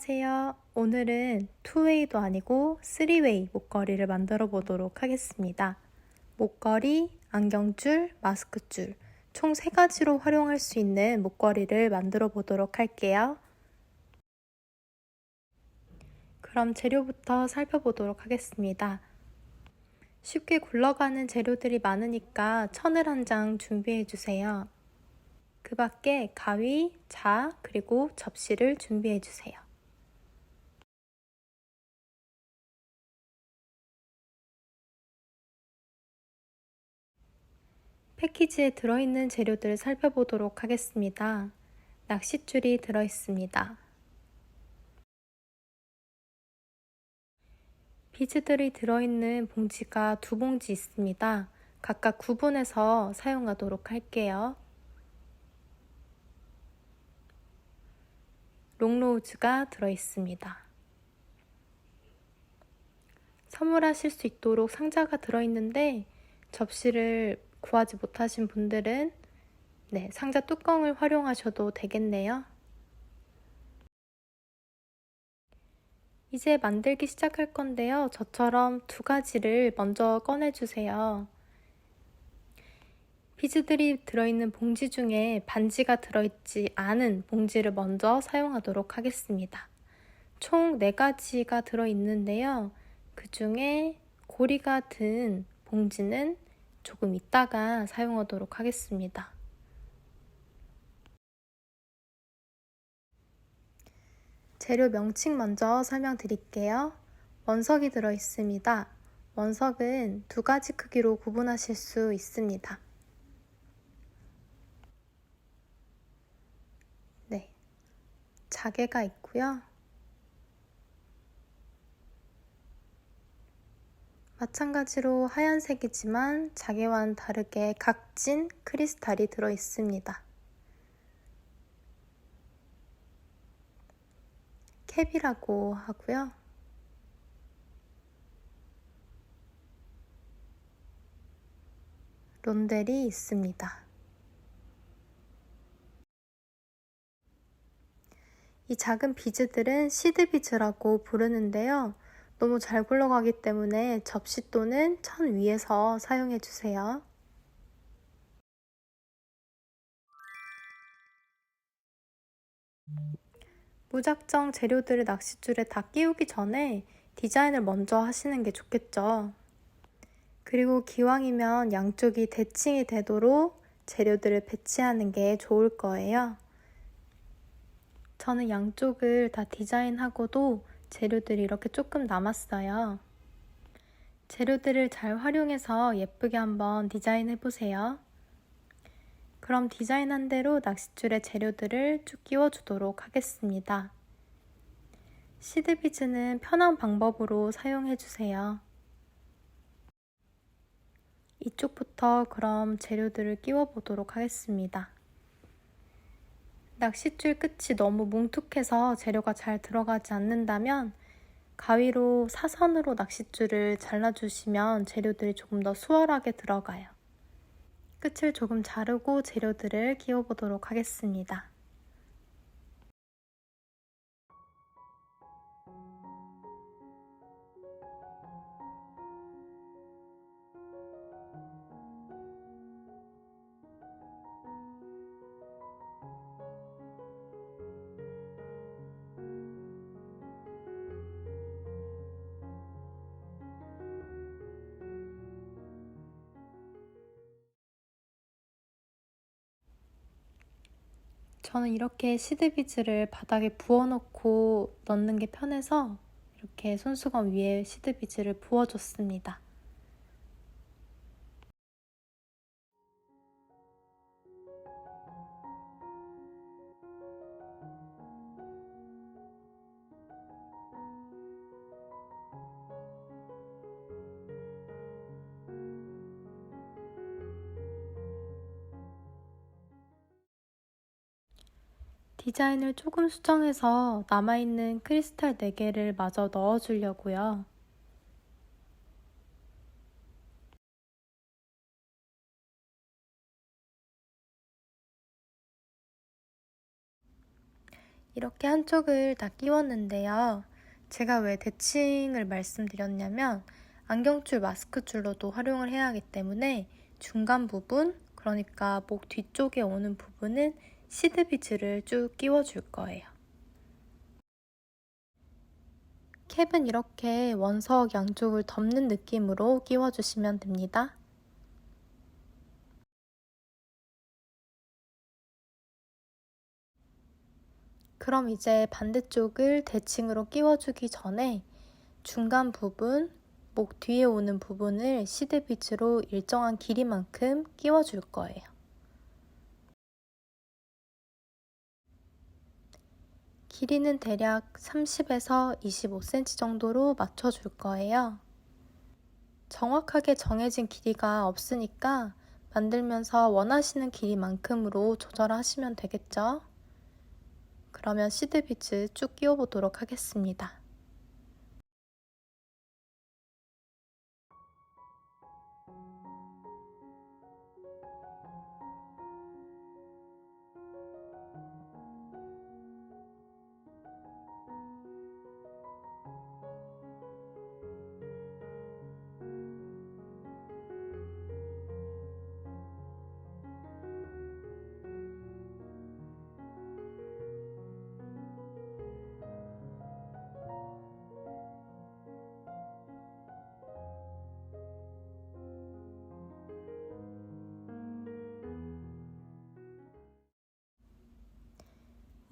안녕하세요. 오늘은 투웨이도 아니고 쓰리웨이 목걸이를 만들어 보도록 하겠습니다. 목걸이, 안경줄, 마스크줄 총세 가지로 활용할 수 있는 목걸이를 만들어 보도록 할게요. 그럼 재료부터 살펴보도록 하겠습니다. 쉽게 굴러가는 재료들이 많으니까 천을 한 장 준비해 주세요. 그 밖에 가위, 자, 그리고 접시를 준비해 주세요. 패키지에 들어있는 재료들을 살펴보도록 하겠습니다. 낚싯줄이 들어있습니다. 비즈들이 들어있는 봉지가 두 봉지 있습니다. 각각 구분해서 사용하도록 할게요. 롱로우즈가 들어있습니다. 선물하실 수 있도록 상자가 들어있는데 접시를 구하지 못하신 분들은 네, 상자 뚜껑을 활용하셔도 되겠네요. 이제 만들기 시작할 건데요. 저처럼 두 가지를 먼저 꺼내주세요. 비즈들이 들어있는 봉지 중에 반지가 들어있지 않은 봉지를 먼저 사용하도록 하겠습니다. 총 4가지가 들어있는데요. 그 중에 고리가 든 봉지는 조금 이따가 사용하도록 하겠습니다. 재료 명칭 먼저 설명드릴게요. 원석이 들어있습니다. 원석은 두 가지 크기로 구분하실 수 있습니다. 네. 자개가 있고요. 마찬가지로 하얀색이지만 자개와는 다르게 각진 크리스탈이 들어 있습니다. 캡이라고 하고요. 론델이 있습니다. 이 작은 비즈들은 시드 비즈라고 부르는데요. 너무 잘 굴러가기 때문에 접시 또는 천 위에서 사용해 주세요. 무작정 재료들을 낚싯줄에 다 끼우기 전에 디자인을 먼저 하시는 게 좋겠죠. 그리고 기왕이면 양쪽이 대칭이 되도록 재료들을 배치하는 게 좋을 거예요. 저는 양쪽을 다 디자인하고도 재료들이 이렇게 조금 남았어요. 재료들을 잘 활용해서 예쁘게 한번 디자인해 보세요. 그럼 디자인한 대로 낚싯줄에 재료들을 쭉 끼워 주도록 하겠습니다. 시드비즈는 편한 방법으로 사용해 주세요. 이쪽부터 그럼 재료들을 끼워 보도록 하겠습니다. 낚싯줄 끝이 너무 뭉툭해서 재료가 잘 들어가지 않는다면 가위로 사선으로 낚싯줄을 잘라주시면 재료들이 조금 더 수월하게 들어가요. 끝을 조금 자르고 재료들을 끼워보도록 하겠습니다. 저는 이렇게 시드비즈를 바닥에 부어놓고 넣는 게 편해서 이렇게 손수건 위에 시드비즈를 부어줬습니다. 디자인을 조금 수정해서 남아있는 크리스탈 4개를 마저 넣어주려고요. 이렇게 한쪽을 다 끼웠는데요. 제가 왜 대칭을 말씀드렸냐면 안경줄 마스크줄로도 활용을 해야 하기 때문에 중간 부분, 그러니까 목 뒤쪽에 오는 부분은 시드비즈를 쭉 끼워줄 거예요. 캡은 이렇게 원석 양쪽을 덮는 느낌으로 끼워주시면 됩니다. 그럼 이제 반대쪽을 대칭으로 끼워주기 전에 중간 부분, 목 뒤에 오는 부분을 시드비즈로 일정한 길이만큼 끼워줄 거예요. 길이는 대략 30에서 25cm 정도로 맞춰줄 거예요. 정확하게 정해진 길이가 없으니까 만들면서 원하시는 길이만큼으로 조절하시면 되겠죠? 그러면 시드비즈 쭉 끼워보도록 하겠습니다.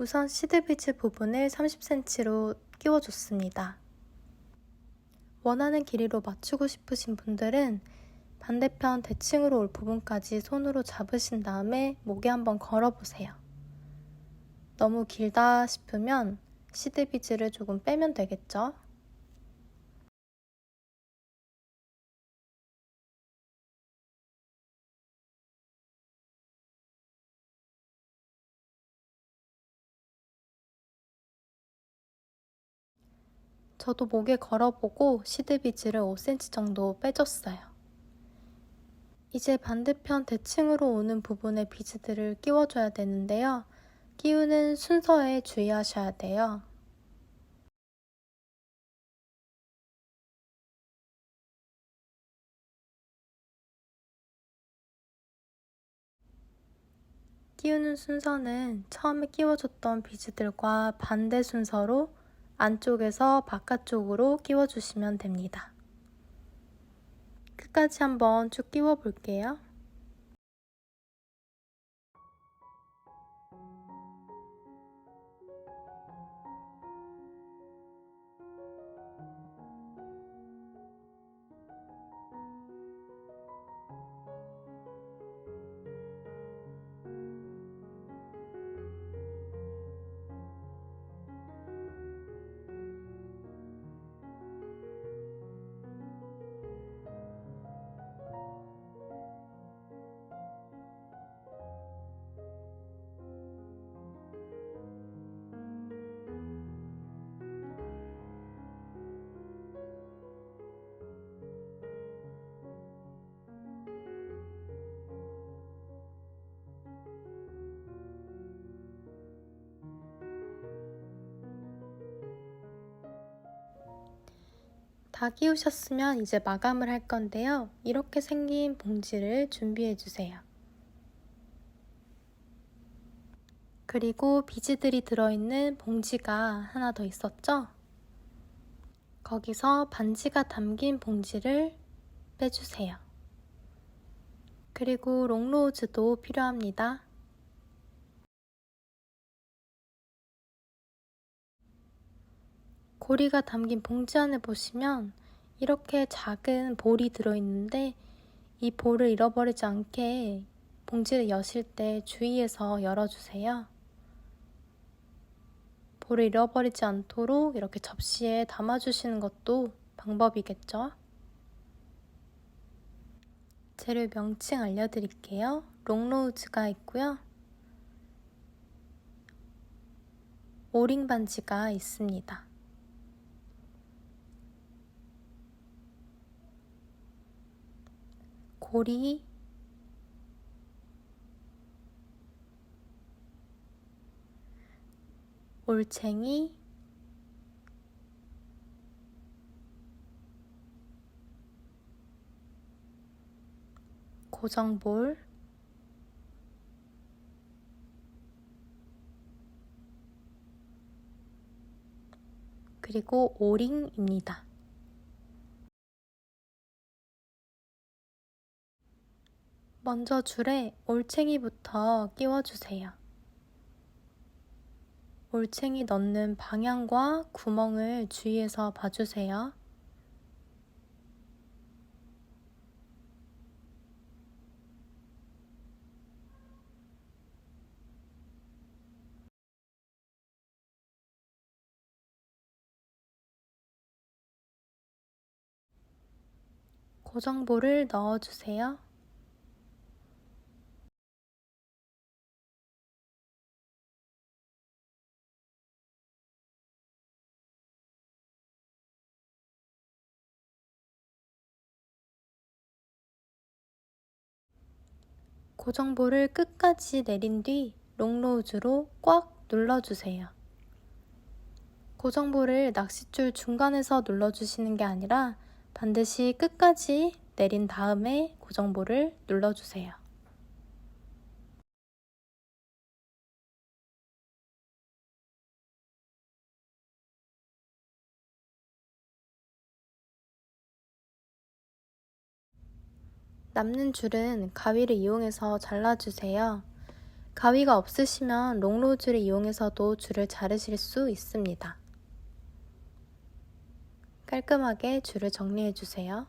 우선 시드비즈 부분을 30cm로 끼워줬습니다. 원하는 길이로 맞추고 싶으신 분들은 반대편 대칭으로 올 부분까지 손으로 잡으신 다음에 목에 한번 걸어보세요. 너무 길다 싶으면 시드비즈를 조금 빼면 되겠죠? 저도 목에 걸어보고 시드비즈를 5cm 정도 빼줬어요. 이제 반대편 대칭으로 오는 부분에 비즈들을 끼워줘야 되는데요. 끼우는 순서에 주의하셔야 돼요. 끼우는 순서는 처음에 끼워줬던 비즈들과 반대 순서로 안쪽에서 바깥쪽으로 끼워주시면 됩니다. 끝까지 한번 쭉 끼워 볼게요. 다 끼우셨으면 이제 마감을 할 건데요. 이렇게 생긴 봉지를 준비해 주세요. 그리고 비즈들이 들어있는 봉지가 하나 더 있었죠? 거기서 반지가 담긴 봉지를 빼주세요. 그리고 롱로즈도 필요합니다. 고리가 담긴 봉지 안에 보시면 이렇게 작은 볼이 들어있는데 이 볼을 잃어버리지 않게 봉지를 여실 때 주의해서 열어주세요. 볼을 잃어버리지 않도록 이렇게 접시에 담아주시는 것도 방법이겠죠? 재료 명칭 알려드릴게요. 롱로우즈가 있고요. 오링 반지가 있습니다. 고리 올챙이, 고정볼, 그리고 오링입니다. 먼저 줄에 올챙이부터 끼워주세요. 올챙이 넣는 방향과 구멍을 주의해서 봐주세요. 고정볼을 넣어주세요. 고정볼을 끝까지 내린 뒤 롱로우즈로 꽉 눌러주세요. 고정볼을 낚싯줄 중간에서 눌러주시는 게 아니라 반드시 끝까지 내린 다음에 고정볼을 눌러주세요. 남는 줄은 가위를 이용해서 잘라주세요. 가위가 없으시면 롱로즈를 이용해서도 줄을 자르실 수 있습니다. 깔끔하게 줄을 정리해 주세요.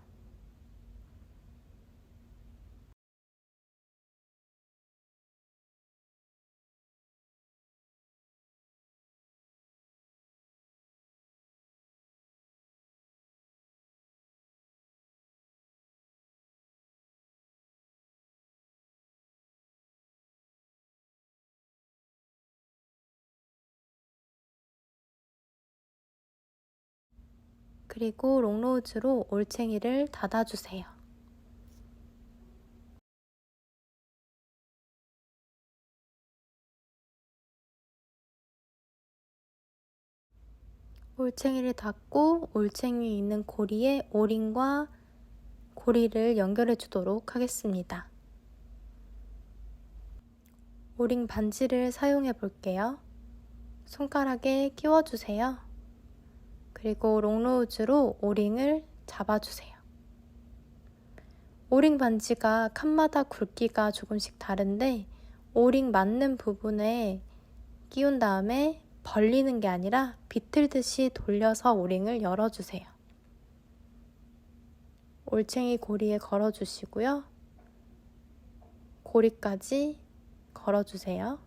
그리고 롱로즈로 올챙이를 닫아주세요. 올챙이를 닫고 올챙이 있는 고리에 오링과 고리를 연결해 주도록 하겠습니다. 오링 반지를 사용해 볼게요. 손가락에 끼워주세요. 그리고 롱로우즈로 오링을 잡아주세요. 오링 반지가 칸마다 굵기가 조금씩 다른데 오링 맞는 부분에 끼운 다음에 벌리는 게 아니라 비틀듯이 돌려서 오링을 열어주세요. 올챙이 고리에 걸어주시고요. 고리까지 걸어주세요.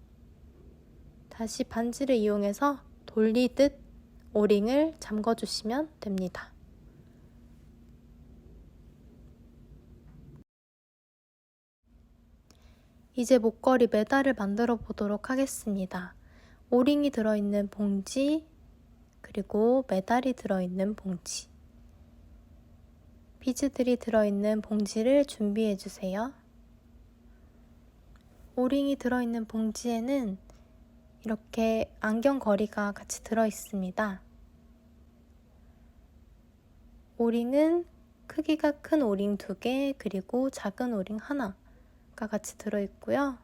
다시 반지를 이용해서 돌리듯 오링을 잠궈 주시면 됩니다. 이제 목걸이 메달을 만들어 보도록 하겠습니다. 오링이 들어있는 봉지, 그리고 메달이 들어있는 봉지. 비즈들이 들어있는 봉지를 준비해 주세요. 오링이 들어있는 봉지에는 이렇게 안경거리가 같이 들어있습니다. 오링은 크기가 큰 오링 두 개, 그리고 작은 오링 하나가 같이 들어있고요.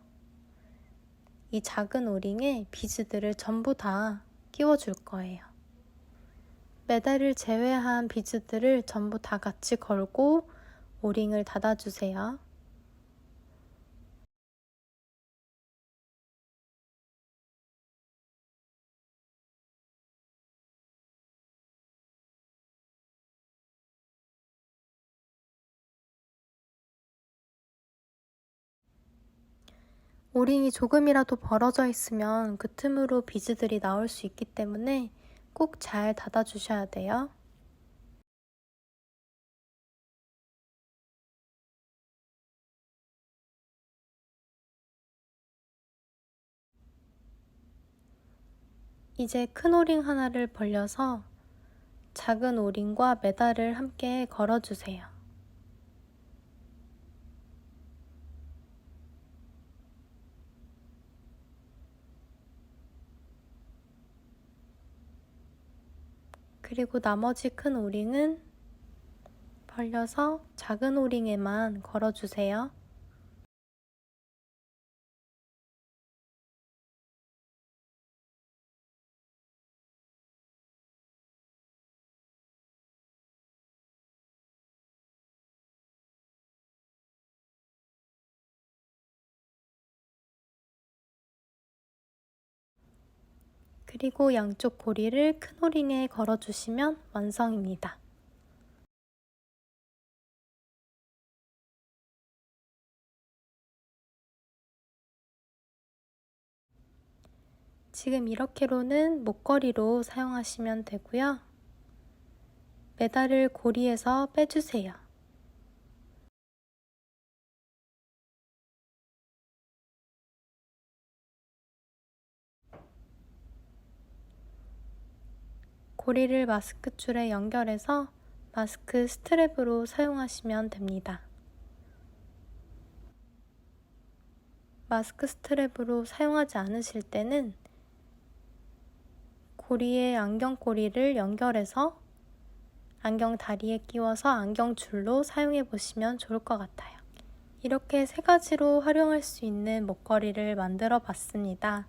이 작은 오링에 비즈들을 전부 다 끼워줄 거예요. 메달을 제외한 비즈들을 전부 다 같이 걸고 오링을 닫아주세요. 오링이 조금이라도 벌어져 있으면 그 틈으로 비즈들이 나올 수 있기 때문에 꼭 잘 닫아주셔야 돼요. 이제 큰 오링 하나를 벌려서 작은 오링과 메달을 함께 걸어주세요. 그리고 나머지 큰 오링은 벌려서 작은 오링에만 걸어주세요. 그리고 양쪽 고리를 큰 오링에 걸어주시면 완성입니다. 지금 이렇게로는 목걸이로 사용하시면 되고요. 메달을 고리에서 빼주세요. 고리를 마스크 줄에 연결해서 마스크 스트랩으로 사용하시면 됩니다. 마스크 스트랩으로 사용하지 않으실 때는 고리에 안경 고리를 연결해서 안경 다리에 끼워서 안경 줄로 사용해 보시면 좋을 것 같아요. 이렇게 세 가지로 활용할 수 있는 목걸이를 만들어 봤습니다.